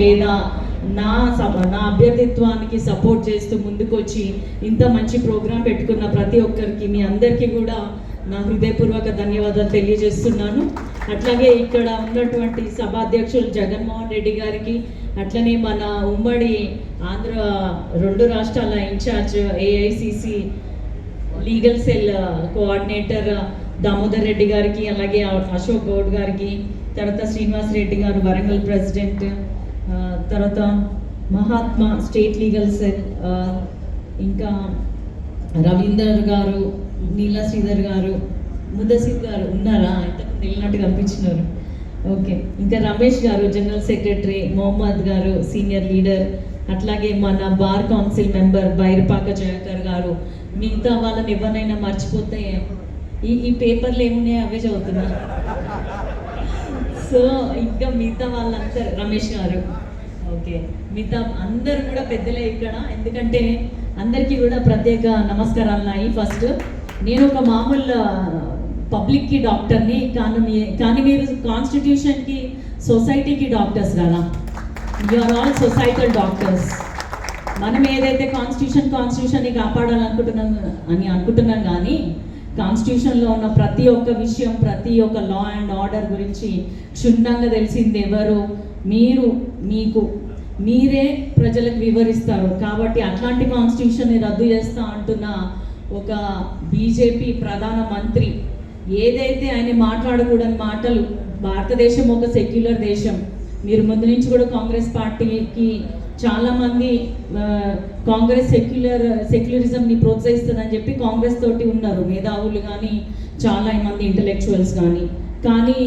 లేదా నా సభ నా అభ్యర్థిత్వానికి సపోర్ట్ చేస్తూ ముందుకొచ్చి ఇంత మంచి ప్రోగ్రాం పెట్టుకున్న ప్రతి ఒక్కరికి మీ అందరికీ కూడా నా హృదయపూర్వక ధన్యవాదాలు తెలియజేస్తున్నాను. అట్లాగే ఇక్కడ ఉన్నటువంటి సభాధ్యక్షులు జగన్మోహన్ రెడ్డి గారికి అట్లనే మన ఉమ్మడి ఆంధ్ర రెండు రాష్ట్రాల incharge AICC legal cell coordinator Damodar Reddy గారికి అలాగే అశోక్ గౌడ్ గారికి తర్వాత శ్రీనివాస్ రెడ్డి గారు వరంగల్ ప్రెసిడెంట్ తర్వాత మహాత్మా స్టేట్ లీగల్ సెల్ ఇంకా రవీందర్ గారు నీలా శ్రీధర్ గారు ముద్దసిద్ గారు ఉన్నారా? ఇంతకు వెళ్ళినట్టు కనిపించినారు. ఓకే. ఇంకా రమేష్ గారు జనరల్ సెక్రటరీ మొహమ్మద్ గారు సీనియర్ లీడర్ అట్లాగే మన bar council member Bairapaka Jayakar garu మిగతా వాళ్ళని ఎవరినైనా మర్చిపోతే ఈ ఈ పేపర్లు ఏమున్నాయో అవే చదువుతున్నా సో ఇంకా మిగతా వాళ్ళంతా రమేష్ గారు. ఓకే. మిగతా అందరు కూడా పెద్దలే ఇక్కడ. ఎందుకంటే అందరికీ కూడా ప్రత్యేక నమస్కారాలు నాయి. ఫస్ట్ నేను ఒక మామూలు పబ్లిక్కి డాక్టర్ని కానీ మీ- కానీ మీరు కాన్స్టిట్యూషన్కి సొసైటీకి డాక్టర్స్ కదా? You are all societal doctors మనం ఏదైతే కాన్స్టిట్యూషన్ కాన్స్టిట్యూషన్ని కాపాడాలనుకుంటున్నాం అని అనుకుంటున్నాం కానీ కాన్స్టిట్యూషన్లో ఉన్న ప్రతి ఒక్క విషయం ప్రతి ఒక్క లా అండ్ ఆర్డర్ గురించి క్షుణ్ణంగా తెలిసింది ఎవరు? మీరు మీకు మీరే ప్రజలకు వివరిస్తారు. కాబట్టి అట్లాంటి కాన్స్టిట్యూషన్ని రద్దు చేస్తా అంటున్న ఒక బీజేపీ ప్రధాన మంత్రి ఏదైతే ఆయన మాట్లాడకూడని మాటలు భారతదేశం ఒక సెక్యులర్ దేశం. మీరు ముందు నుంచి కూడా కాంగ్రెస్ పార్టీకి చాలామంది కాంగ్రెస్ సెక్యులర్ సెక్యులరిజంని ప్రోత్సహిస్తుందని చెప్పి కాంగ్రెస్ తోటి ఉన్నారు. మేధావులు కానీ చాలా మంది ఇంటలెక్చువల్స్ కానీ కానీ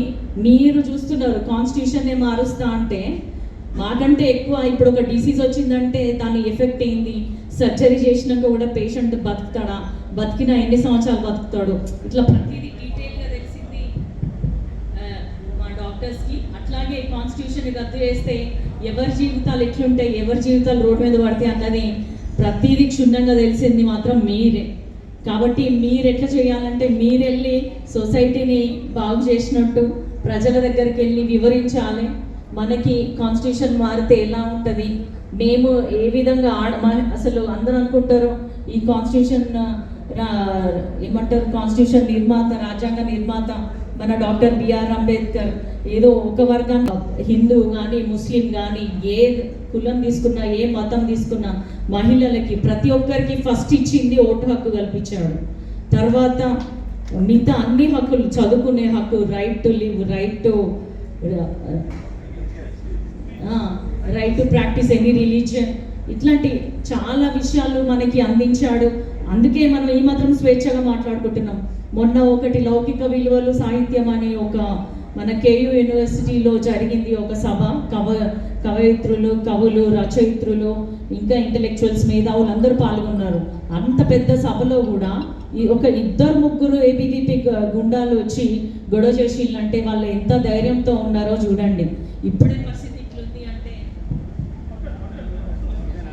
మీరు చూస్తున్నారు కాన్స్టిట్యూషన్నే మారుస్తా అంటే మాకంటే ఎక్కువ ఇప్పుడు ఒక డిసీజ్ వచ్చిందంటే దాని ఎఫెక్ట్ ఏంది? సర్జరీ చేసినాక కూడా పేషెంట్ బతుకుతాడా? బతికిన ఎన్ని సంవత్సరాలు బతుకుతాడు? ఇట్లా ప్రతిదీ డీటెయిల్గా తెలిసింది మా డాక్టర్స్కి. అట్లాగే కాన్స్టిట్యూషన్ రద్దు చేస్తే ఎవరి జీవితాలు ఎట్లుంటాయి ఎవరి జీవితాలు రోడ్డు మీద పడతాయి అన్నది ప్రతిదీ క్షుణ్ణంగా తెలిసింది మాత్రం మీరే. కాబట్టి మీరు ఎట్లా చేయాలంటే మీరెళ్ళి సొసైటీని బాగు చేసినట్టు ప్రజల దగ్గరికి వెళ్ళి వివరించాలి. మనకి కాన్స్టిట్యూషన్ మారితే ఎలా ఉంటుంది? మేము ఏ విధంగా ఆడ అసలు అందరూ అనుకుంటారు ఈ కాన్స్టిట్యూషన్ ఏమంటారు కాన్స్టిట్యూషన్ నిర్మాత రాజ్యాంగ నిర్మాత మన డాక్టర్ బిఆర్ అంబేద్కర్ ఏదో ఒక వర్గం హిందూ కానీ ముస్లిం కానీ ఏ కులం తీసుకున్నా ఏ మతం తీసుకున్నా మహిళలకి ప్రతి ఒక్కరికి ఫస్ట్ ఇచ్చింది ఓటు హక్కు కల్పించాడు. తర్వాత మిగతా అన్ని హక్కులు చదువుకునే హక్కు right to live right to right to practice any religion ఇట్లాంటి చాలా విషయాలు మనకి అందించాడు. అందుకే మనం ఈ మాత్రం స్వేచ్ఛగా మాట్లాడుకుంటున్నాం. మొన్న ఒకటి లౌకిక విలువలు సాహిత్యం అనే ఒక మన కేయు యూనివర్సిటీలో జరిగింది ఒక సభ. కవ కవయిత్రులు కవులు రచయిత్రులు ఇంకా ఇంటలెక్చువల్స్ మేధావులు అందరూ పాల్గొన్నారు. అంత పెద్ద సభలో కూడా ఈ ఒక ఇద్దరు ముగ్గురు ఏబీవీపీ గుండాలు వచ్చి గొడవ చేసిళ్ళంటే వాళ్ళు ఎంత ధైర్యంతో ఉన్నారో చూడండి. ఇప్పుడే పరిస్థితి ఇట్లుంది అంటే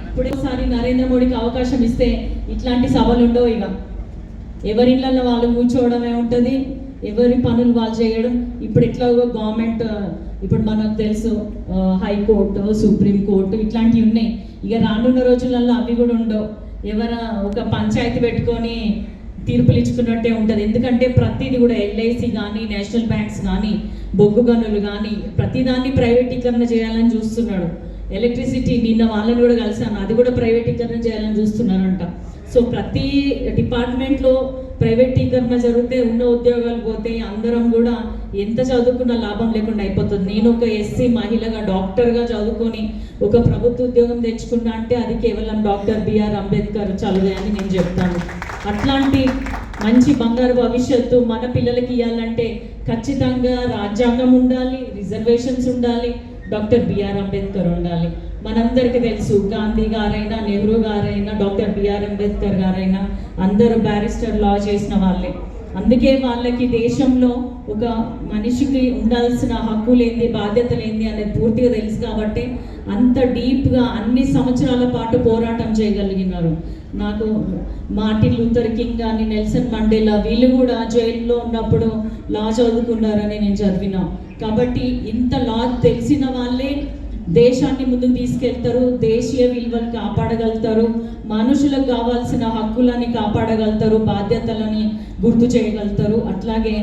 ఇప్పుడేసారి నరేంద్ర మోడీకి అవకాశం ఇస్తే ఇట్లాంటి సభలు ఉండవు ఇక. ఎవరి ఇళ్ళల్లో వాళ్ళు కూర్చోవడమే ఉంటుంది ఎవరి పనులు వాళ్ళు చేయడం. ఇప్పుడు ఎట్లాగో గవర్నమెంట్ ఇప్పుడు మనకు తెలుసు హైకోర్టు సుప్రీం కోర్టు ఇట్లాంటివి ఉన్నాయి. ఇక రానున్న రోజులలో అవి కూడా ఉండవు. ఎవర ఒక పంచాయతీ పెట్టుకొని తీర్పులు ఇచ్చుకున్నట్టే ఉంటుంది. ఎందుకంటే ప్రతిది కూడా ఎల్ఐసి కానీ నేషనల్ బ్యాంక్స్ కానీ బొగ్గు గనులు కానీ ప్రతిదాన్ని ప్రైవేటీకరణ చేయాలని చూస్తున్నాడు. ఎలక్ట్రిసిటీ నిన్న వాళ్ళని కూడా కలిసాను. అది కూడా ప్రైవేటీకరణ చేయాలని చూస్తున్నారంట. సో ప్రతి డిపార్ట్మెంట్లో ప్రైవేటీకరణ జరిగితే ఉన్న ఉద్యోగాలు పోతే అందరం కూడా ఎంత చదువుకున్న లాభం లేకుండా అయిపోతుంది. నేను ఒక ఎస్సీ మహిళగా డాక్టర్గా చదువుకొని ఒక ప్రభుత్వ ఉద్యోగం తెచ్చుకున్నా అంటే అది కేవలం డాక్టర్ బిఆర్ అంబేద్కర్ చదువే అని నేను చెప్తాను. అట్లాంటి మంచి బంగారు భవిష్యత్తు మన పిల్లలకి ఇవ్వాలంటే ఖచ్చితంగా రాజ్యాంగం ఉండాలి రిజర్వేషన్స్ ఉండాలి డాక్టర్ బిఆర్ అంబేద్కర్ ఉండాలి. మనందరికీ తెలుసు గాంధీ గారైనా నెహ్రూ గారైనా డాక్టర్ బిఆర్ అంబేద్కర్ గారైనా అందరూ బ్యారిస్టర్ లా చేసిన వాళ్ళే. అందుకే వాళ్ళకి దేశంలో ఒక మనిషికి ఉండాల్సిన హక్కులేంది బాధ్యతలేంది అనేది పూర్తిగా తెలుసు కాబట్టి అంత డీప్గా అన్ని సంవత్సరాల పాటు పోరాటం చేయగలిగినారు. నాకు మార్టిన్ లూథర్ కింగ్ కానీ నెల్సన్ మండేలా వీళ్ళు కూడా జైల్లో ఉన్నప్పుడు లా చదువుకున్నారని నేను చదివినా. కాబట్టి ఇంత లా తెలిసిన వాళ్ళే దేశాన్ని ముందుకు తీసుకెళ్తారు దేశీయ విలువలు కాపాడగలుగుతారు మనుషులకు కావాల్సిన హక్కులని కాపాడగలుగుతారు బాధ్యతలని గుర్తు చేయగలుగుతారు. అట్లాగే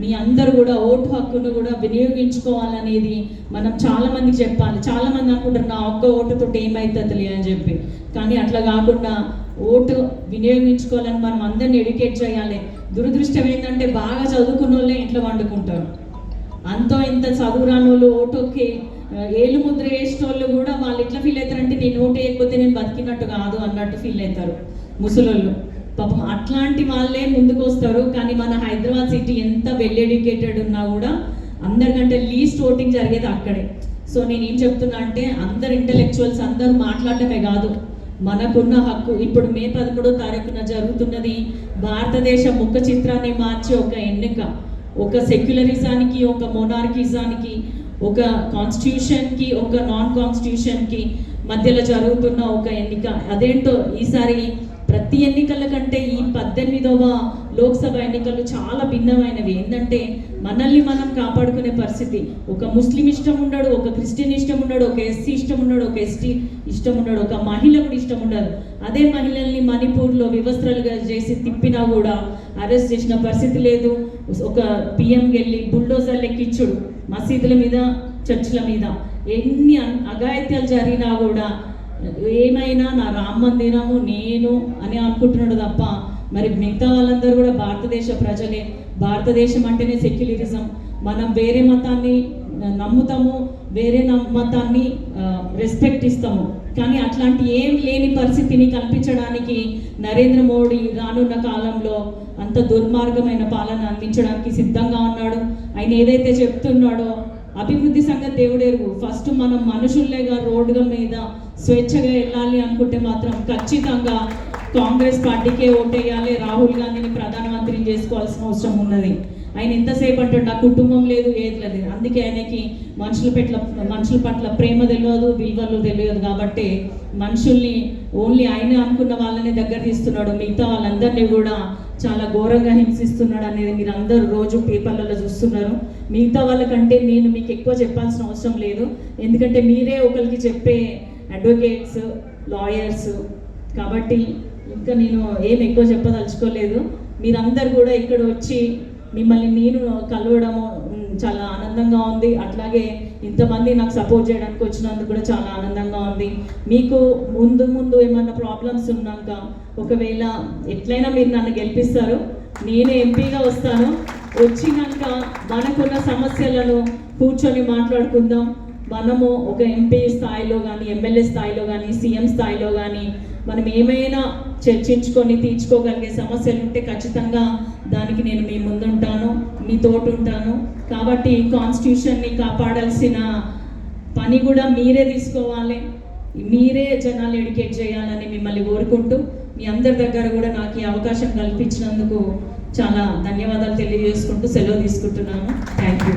మీ అందరు కూడా ఓటు హక్కును కూడా వినియోగించుకోవాలనేది మనం చాలా మందికి చెప్పాలి. చాలా మంది అనుకుంటారు నా ఒక్క ఓటుతో ఏమవుతుంది అని చెప్పి. కానీ అట్లా కాకుండా ఓటు వినియోగించుకోవాలని మనం అందరిని ఎడ్యుకేట్ చేయాలి. దురదృష్టం ఏంటంటే బాగా చదువుకున్న వాళ్ళే ఇంట్లో వండుకుంటారు. అంతో ఇంత చదువురాని వాళ్ళు ఓటుకి ఏళ్ళు ముద్ర వేసిన వాళ్ళు కూడా వాళ్ళు ఎట్లా ఫీల్ అవుతారంటే నేను ఓటు వేయకపోతే నేను బతికినట్టు కాదు అన్నట్టు ఫీల్ అవుతారు ముసలోళ్ళు. పాపం అట్లాంటి వాళ్ళే ముందుకు వస్తారు. కానీ మన హైదరాబాద్ సిటీ ఎంత వెల్ ఎడ్యుకేటెడ్ ఉన్నా కూడా అందరికంటే లీస్ట్ ఓటింగ్ జరిగేది అక్కడే. సో నేను ఏం చెప్తున్నా అంటే అందరు ఇంటలెక్చువల్స్ అందరూ మాట్లాడటమే కాదు. మనకున్న హక్కు. ఇప్పుడు మే పదమూడో తారీఖున జరుగుతున్నది భారతదేశ ముఖ చిత్రాన్ని మార్చే ఒక ఎన్నిక. ఒక సెక్యులరిజానికి ఒక మొనార్కిజానికి ఒక కాన్స్టిట్యూషన్కి ఒక నాన్ కాన్స్టిట్యూషన్కి మధ్యలో జరుగుతున్న ఒక ఎన్నిక. అదేంటో ఈసారి ప్రతి ఎన్నికల కంటే ఈ పద్దెనిమిదవ లోక్సభ ఎన్నికలు చాలా భిన్నమైనవి. ఏంటంటే మనల్ని మనం కాపాడుకునే పరిస్థితి. ఒక ముస్లిం ఇష్టం ఉండడు ఒక క్రిస్టియన్ ఇష్టం ఉండడు ఒక ఎస్సీ ఇష్టం ఉండడు ఒక ఎస్టీ ఇష్టం ఉండడు ఒక మహిళ కూడా ఇష్టం ఉండదు. అదే మహిళల్ని మణిపూర్లో వివస్త్రాలుగా చేసి తిప్పినా కూడా అరెస్ట్ చేసిన పరిస్థితి లేదు. ఒక పిఎం వెళ్ళి బుల్డోజర్లు ఎక్కించుడు మసీదుల మీద చర్చిల మీద ఎన్ని అఘాయిత్యాలు జరిగినా కూడా ఏమైనా నా రామ మందిరము నేను అని అనుకుంటున్నాడు తప్ప మరి మిగతా వాళ్ళందరూ కూడా భారతదేశ ప్రజలే. భారతదేశం అంటేనే సెక్యులరిజం. మనం వేరే మతాన్ని నమ్ముతాము వేరే మతాన్ని రెస్పెక్ట్ ఇస్తాము. కానీ అట్లాంటి ఏం లేని పరిస్థితిని కల్పించడానికి నరేంద్ర మోడీ రానున్న కాలంలో అంత దుర్మార్గమైన పాలన అందించడానికి సిద్ధంగా ఉన్నాడు. ఆయన ఏదైతే చెప్తున్నాడో అభివృద్ధి సంగతి దేవుడెరుగు. ఫస్ట్ మనం మనుషుల్లేగా రోడ్డుల మీద స్వేచ్ఛగా వెళ్ళాలి అనుకుంటే మాత్రం ఖచ్చితంగా కాంగ్రెస్ పార్టీకే ఓటేయాలి. రాహుల్ గాంధీని ప్రధానమంత్రిని చేసుకోవాల్సిన అవసరం ఉన్నది. ఆయన ఎంతసేపు అంటాడు నా కుటుంబం లేదు ఏది లేదు. అందుకే ఆయనకి మనుషుల పట్ల మనుషుల పట్ల ప్రేమ తెలియదు విలువలు తెలియదు కాబట్టి మనుషుల్ని ఓన్లీ ఆయన అనుకున్న వాళ్ళని దగ్గర తీస్తున్నాడు. మిగతా వాళ్ళందరినీ కూడా చాలా ఘోరంగా హింసిస్తున్నాడు అనేది మీరు అందరూ రోజు పేపర్లలో చూస్తున్నారు. మిగతా వాళ్ళకంటే నేను మీకు ఎక్కువ చెప్పాల్సిన అవసరం లేదు. ఎందుకంటే మీరే ఒకరికి చెప్పే అడ్వకేట్స్ లాయర్స్ కాబట్టి ఇంకా నేను ఏం ఎక్కువ చెప్పదలుచుకోలేదు. మీరందరు కూడా ఇక్కడ వచ్చి మిమ్మల్ని నేను కలవడము చాలా ఆనందంగా ఉంది. అట్లాగే ఇంతమంది నాకు సపోర్ట్ చేయడానికి వచ్చినందుకు కూడా చాలా ఆనందంగా ఉంది. మీకు ముందు ముందు ఏమన్నా ప్రాబ్లమ్స్ ఉన్నాక ఒకవేళ ఎట్లయినా మీరు నన్ను గెలిపిస్తారు. నేను ఎంపీగా వస్తాను. వచ్చినాక మనకున్న సమస్యలను కూర్చొని మాట్లాడుకుందాం. మనము ఒక ఎంపీ స్థాయిలో కానీ ఎమ్మెల్యే స్థాయిలో కానీ సీఎం స్థాయిలో కానీ మనం ఏమైనా చర్చించుకొని తీర్చుకోగలిగే సమస్యలు ఉంటే ఖచ్చితంగా దానికి నేను మీ ముందుంటాను మీ తోటి ఉంటాను కాబట్టి కాన్స్టిట్యూషన్ని కాపాడాల్సిన పని కూడా మీరే తీసుకోవాలి. మీరే జనాలు ఎడ్యుకేట్ చేయాలని మిమ్మల్ని కోరుకుంటూ మీ అందరి దగ్గర కూడా నాకు ఈ అవకాశం కల్పించినందుకు చాలా ధన్యవాదాలు తెలియజేసుకుంటూ సెలవు తీసుకుంటున్నాను. Thank you.